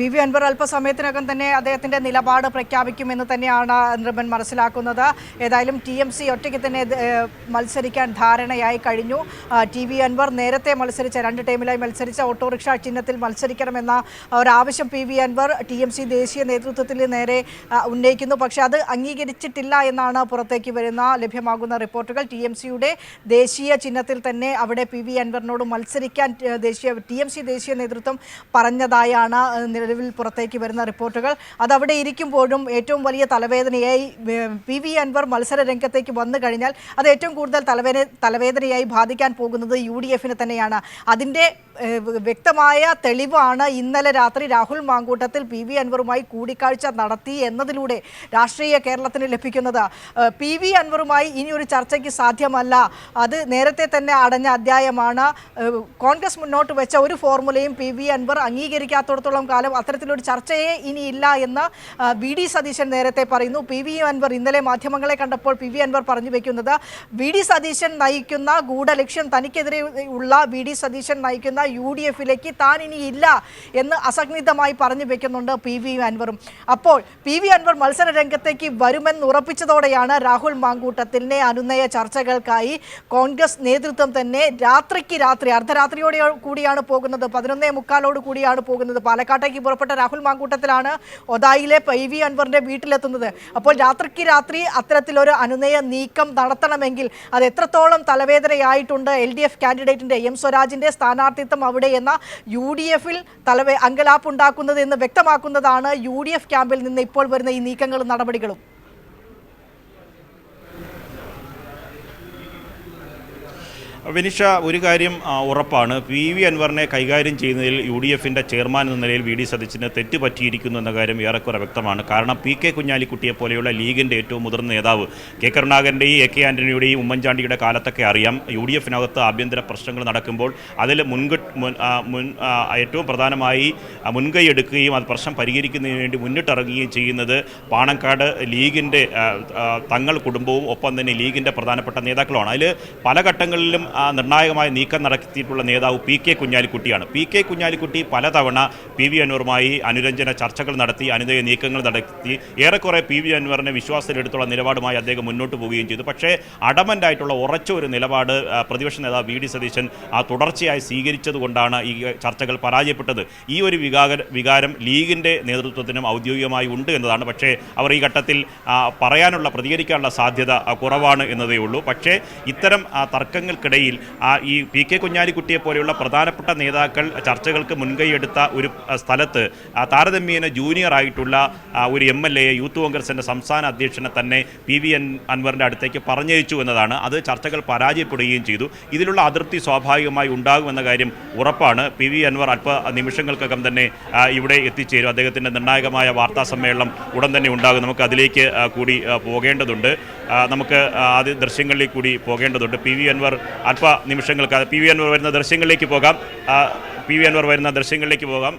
P V Anwar അല്പസമയത്തിനകം തന്നെ അദ്ദേഹത്തിന്റെ നിലപാട് പ്രഖ്യാപിക്കുമെന്ന് തന്നെയാണ് നൃപൻ മനസ്സിലാക്കുന്നത്. ഏതായാലും ടി എം സി ഒറ്റയ്ക്ക് തന്നെ മത്സരിക്കാൻ ധാരണയായി കഴിഞ്ഞു. ടി വി അൻവർ നേരത്തെ മത്സരിച്ച രണ്ട് ടീമിലായി മത്സരിച്ച ഓട്ടോറിക്ഷ ചിഹ്നത്തിൽ മത്സരിക്കണമെന്ന ഒരാവശ്യം P V Anvar T M C ദേശീയ നേതൃത്വത്തിൽ നേരെ ഉന്നയിക്കുന്നു. പക്ഷേ അത് അംഗീകരിച്ചിട്ടില്ല എന്നാണ് പുറത്തേക്ക് വരുന്ന ലഭ്യമാകുന്ന റിപ്പോർട്ടുകൾ. ടി എം സിയുടെ ദേശീയ ചിഹ്നത്തിൽ തന്നെ അവിടെ പി വി അൻവറിനോട് മത്സരിക്കാൻ ദേശീയ ടി എം സി ദേശീയ നേതൃത്വം പറഞ്ഞതായാണ് നിലവിൽ പുറത്തേക്ക് വരുന്ന റിപ്പോർട്ടുകൾ. അതവിടെ ഇരിക്കുമ്പോഴും ഏറ്റവും വലിയ തലവേദനയായി പി വി അൻവർ മത്സര രംഗത്തേക്ക് വന്നു കഴിഞ്ഞാൽ അത് ഏറ്റവും കൂടുതൽ തലവേദന തലവേദനയായി ബാധിക്കാൻ പോകുന്നത് യു ഡി എഫിന് തന്നെയാണ്. അതിന്റെ വ്യക്തമായ തെളിവാണ് ഇന്നലെ രാത്രി രാഹുൽ മാങ്കൂട്ടത്തിൽ പി വി അൻവറുമായി കൂടിക്കാഴ്ച നടത്തി എന്നതിലൂടെ രാഷ്ട്രീയ കേരളത്തിന് ലഭിക്കുന്നത്. പി വി അൻവറുമായി ഇനി ഒരു ചർച്ചയ്ക്ക് സാധ്യമല്ല. അത് നേരത്തെ തന്നെ അടഞ്ഞ അധ്യായമാണ്. കോൺഗ്രസ് മുന്നോട്ട് വെച്ച ഒരു ഫോർമുലയും പി വി അൻവർ അംഗീകരിക്കാത്തടത്തോളം കാലം അത്തരത്തിലൊരു ചർച്ചയെ ഇനിയില്ല എന്ന് വി ഡി സതീശൻ നേരത്തെ പറയുന്നു. പി വി അൻവർ ഇന്നലെ മാധ്യമങ്ങളെ കണ്ടപ്പോൾ പി വി അൻവർ പറഞ്ഞു വെക്കുന്നത് വി ഡി സതീശൻ നയിക്കുന്ന ഗൂഢലക്ഷ്യം തനിക്കെതിരെ ഉള്ള വി ഡി സതീശൻ നയിക്കുന്ന യു ഡി എഫിലേക്ക് താൻ ഇനി ഇല്ല എന്ന് അസഗ്നിതമായി പറഞ്ഞു വെക്കുന്നുണ്ട് പി വി അൻവറും. അപ്പോൾ പി വി അൻവർ മത്സര രംഗത്തേക്ക് വരുമെന്ന് ഉറപ്പിച്ചതോടെയാണ് രാഹുൽ മാങ്കൂട്ടത്തിനെ അനുനയ ചർച്ചകൾക്കായി കോൺഗ്രസ് നേതൃത്വം തന്നെ രാത്രിക്ക് രാത്രി അർദ്ധരാത്രിയോടെ കൂടിയാണ് പോകുന്നത്. പതിനൊന്നേ മുക്കാലോട് കൂടിയാണ് പോകുന്നത്. പാലക്കാട്ടേക്ക് പുറപ്പെട്ട രാഹുൽ മാങ്കൂട്ടത്തിലാണ് ഒതായിലെ പൈ വി അൻവറിന്റെ വീട്ടിലെത്തുന്നത്. അപ്പോൾ രാത്രിക്ക് രാത്രി അത്തരത്തിലൊരു അനുനയ നീക്കം നടത്തണമെങ്കിൽ അത് എത്രത്തോളം തലവേദനയായിട്ടുണ്ട് എൽ ഡി എഫ് കാൻഡിഡേറ്റിന്റെ എം സ്വരാജിന്റെ സ്ഥാനാർത്ഥിത്വം അവിടെ എന്ന യു ഡി എഫിൽ തലവേ അങ്കലാപ്പ് ഉണ്ടാക്കുന്നത് എന്ന് വ്യക്തമാക്കുന്നതാണ് യു ഡി എഫ് ക്യാമ്പിൽ നിന്ന് ഇപ്പോൾ വരുന്ന ഈ നീക്കങ്ങളും നടപടികളും. വിനിഷ ഒരു കാര്യം ഉറപ്പാണ്. പി വി അൻവറിനെ കൈകാര്യം ചെയ്യുന്നതിൽ യു ഡി എഫിന്റെ ചെയർമാൻ എന്ന നിലയിൽ വി ഡി സതീശന് തെറ്റ് പറ്റിയിരിക്കുന്നു എന്ന കാര്യം ഏറെക്കുറെ വ്യക്തമാണ്. കാരണം പി കെ കുഞ്ഞാലിക്കുട്ടിയെ പോലെയുള്ള ലീഗിന്റെ ഏറ്റവും മുതിർന്ന നേതാവ് കെ കരുണാകരന്റെയും എ കെ ആന്റണിയുടെയും ഉമ്മൻചാണ്ടിയുടെ കാലത്തൊക്കെ അറിയാം. യു ഡി എഫിനകത്ത് ആഭ്യന്തര പ്രശ്നങ്ങൾ നടക്കുമ്പോൾ അതിൽ മുൻകു മുൻ ഏറ്റവും പ്രധാനമായി മുൻകൈ എടുക്കുകയും അത് പ്രശ്നം പരിഹരിക്കുന്നതിന് വേണ്ടി മുന്നിട്ടിറങ്ങുകയും ചെയ്യുന്നത് പാണക്കാട് ലീഗിന്റെ തങ്ങൾ കുടുംബവും ഒപ്പം തന്നെ ലീഗിന്റെ പ്രധാനപ്പെട്ട നേതാക്കളുമാണ്. അതിൽ പല ഘട്ടങ്ങളിലും ആ, നിർണായകമായ നീക്കം നടത്തിയിട്ടുള്ള നേതാവ് പി കെ കുഞ്ഞാലിക്കുട്ടിയാണ്. പി കെ കുഞ്ഞാലിക്കുട്ടി പലതവണ പി വി അൻവറുമായി അനുരഞ്ജന ചർച്ചകൾ നടത്തി അനുദയ നീക്കങ്ങൾ നടത്തി ഏറെക്കുറെ പി വി അൻവറിനെ വിശ്വാസത്തിലെടുത്തുള്ള നിലപാടുമായി അദ്ദേഹം മുന്നോട്ട് പോവുകയും ചെയ്തു. പക്ഷേ അടമന്റായിട്ടുള്ള ഉറച്ച ഒരു നിലപാട് പ്രതിപക്ഷ നേതാവ് വി ഡി സതീശൻ ആ തുടർച്ചയായി സ്വീകരിച്ചതുകൊണ്ടാണ് ഈ ചർച്ചകൾ പരാജയപ്പെട്ടത്. ഈ ഒരു വികാര വികാരം ലീഗിന്റെ നേതൃത്വത്തിനും ഔദ്യോഗികമായി ഉണ്ട് എന്നതാണ്. പക്ഷേ അവർ ഈ ഘട്ടത്തിൽ പറയാനുള്ള പ്രതികരിക്കാനുള്ള സാധ്യത കുറവാണ് എന്നതേ ഉള്ളൂ. പക്ഷേ ഇത്തരം ആ, തർക്കങ്ങൾക്കിടയിൽ ആ ഈ പി കെ കുഞ്ഞാലിക്കുട്ടിയെ പോലെയുള്ള പ്രധാനപ്പെട്ട നേതാക്കൾ ചർച്ചകൾക്ക് മുൻകൈയെടുത്ത ഒരു സ്ഥലത്ത് താരതമ്യേന ജൂനിയർ ആയിട്ടുള്ള ഒരു എം എൽ എയെ യൂത്ത് കോൺഗ്രസിന്റെ സംസ്ഥാന അധ്യക്ഷനെ തന്നെ പി വി എൻ അൻവറിന്റെ അടുത്തേക്ക് പറഞ്ഞയച്ചു എന്നതാണ്. അത് ചർച്ചകൾ പരാജയപ്പെടുകയും ചെയ്തു. ഇതിലുള്ള അതിർത്തി സ്വാഭാവികമായി ഉണ്ടാകുമെന്ന കാര്യം ഉറപ്പാണ്. പി വി അൻവർ അല്പ നിമിഷങ്ങൾക്കകം തന്നെ ഇവിടെ എത്തിച്ചേരും. അദ്ദേഹത്തിന്റെ നിർണായകമായ വാർത്താ സമ്മേളനം ഉടൻ തന്നെ ഉണ്ടാകും. നമുക്ക് അതിലേക്ക് കൂടി പോകേണ്ടതുണ്ട്. നമുക്ക് ആദ്യ ദൃശ്യങ്ങളിൽ കൂടി പോകേണ്ടതുണ്ട്. പി വി അൻവർ അല്പ നിമിഷങ്ങൾക്ക് പി വി അൻവർ വരുന്ന ദൃശ്യങ്ങളിലേക്ക് പോകാം. പി വി അൻവർ വരുന്ന ദൃശ്യങ്ങളിലേക്ക് പോകാം.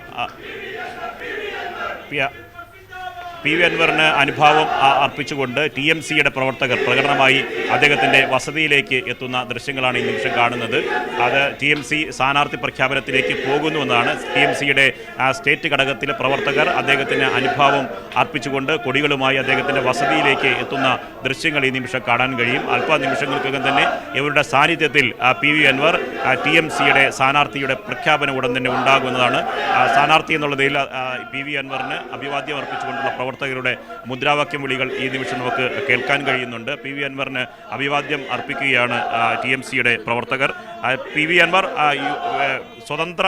പി- വി അൻവറിന് അനുഭാവം അർപ്പിച്ചുകൊണ്ട് ടി എം സിയുടെ പ്രവർത്തകർ പ്രകടനമായി അദ്ദേഹത്തിന്റെ വസതിയിലേക്ക് എത്തുന്ന ദൃശ്യങ്ങളാണ് ഈ നിമിഷം കാണുന്നത്. അത് ടി എം സി സ്ഥാനാർത്ഥി പ്രഖ്യാപനത്തിലേക്ക് പോകുന്നുവെന്നാണ് ടി എം സിയുടെ സ്റ്റേറ്റ് ഘടകത്തിലെ പ്രവർത്തകർ അദ്ദേഹത്തിന് അനുഭാവം അർപ്പിച്ചുകൊണ്ട് കൊടികളുമായി അദ്ദേഹത്തിന്റെ വസതിയിലേക്ക് എത്തുന്ന ദൃശ്യങ്ങൾ ഈ നിമിഷം കാണാൻ കഴിയും. അല്പ നിമിഷങ്ങൾക്കകം തന്നെ ഇവരുടെ സാന്നിധ്യത്തിൽ P V Anwar T M സിയുടെ സ്ഥാനാർത്ഥിയുടെ പ്രഖ്യാപനം ഉടൻ തന്നെ ഉണ്ടാകുമെന്നതാണ്. സ്ഥാനാർത്ഥി എന്നുള്ളതിൽ പി വി അൻവറിന് അഭിവാദ്യം അർപ്പിച്ചുകൊണ്ടുള്ള പ്രവർത്തകരുടെ മുദ്രാവാക്യം വിളികൾ ഈ നിമിഷം നമുക്ക് കേൾക്കാൻ കഴിയുന്നുണ്ട്. പി വി അൻവറിന് അഭിവാദ്യം അർപ്പിക്കുകയാണ് ടി എം സിയുടെ പ്രവർത്തകർ. പി വി അൻവർ സ്വതന്ത്ര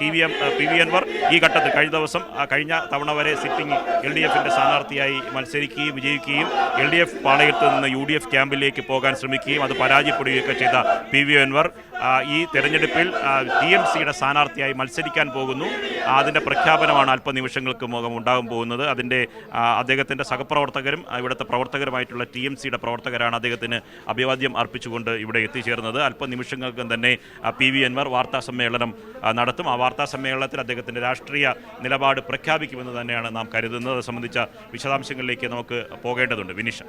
T V M P V Anwar ഈ ഘട്ടത്തിൽ കഴിഞ്ഞ ദിവസം കഴിഞ്ഞ തവണ വരെ സിറ്റിംഗ് എൽ ഡി എഫിന്റെ സ്ഥാനാർത്ഥിയായി മത്സരിക്കുകയും വിജയിക്കുകയും എൽ ഡി എഫ് പാളയത്ത് നിന്ന് യു ഡി എഫ് ക്യാമ്പിലേക്ക് പോകാൻ ശ്രമിക്കുകയും അത് പരാജയപ്പെടുകയൊക്കെ ചെയ്ത പി വി അൻവർ ഈ തെരഞ്ഞെടുപ്പിൽ ടി എം സിയുടെ സ്ഥാനാർത്ഥിയായി മത്സരിക്കാൻ പോകുന്നു. അതിന്റെ പ്രഖ്യാപനമാണ് അല്പനിമിഷങ്ങൾക്ക് മുഖം ഉണ്ടാകാൻ പോകുന്നത്. അതിന്റെ അദ്ദേഹത്തിന്റെ സഹപ്രവർത്തകരും ഇവിടുത്തെ പ്രവർത്തകരുമായിട്ടുള്ള ടി എം സിയുടെ പ്രവർത്തകരാണ് അദ്ദേഹത്തിന് അഭിവാദ്യം അർപ്പിച്ചുകൊണ്ട് ഇവിടെ എത്തിച്ചേർന്നത്. അല്പനിമിഷങ്ങൾക്കും തന്നെ പി വി അൻവർ വാർത്താ സമ്മേളനം ആ, നടത്തും. ആ വാർത്താ സമ്മേളനത്തിൽ അദ്ദേഹത്തിന്റെ രാഷ്ട്രീയ നിലപാട് പ്രഖ്യാപിക്കുമെന്ന് തന്നെയാണ് നാം കരുതുന്നത്. സംബന്ധിച്ച വിശദാംശങ്ങളിലേക്ക് നമുക്ക് പോകേണ്ടതുണ്ട്. വിനിഷ.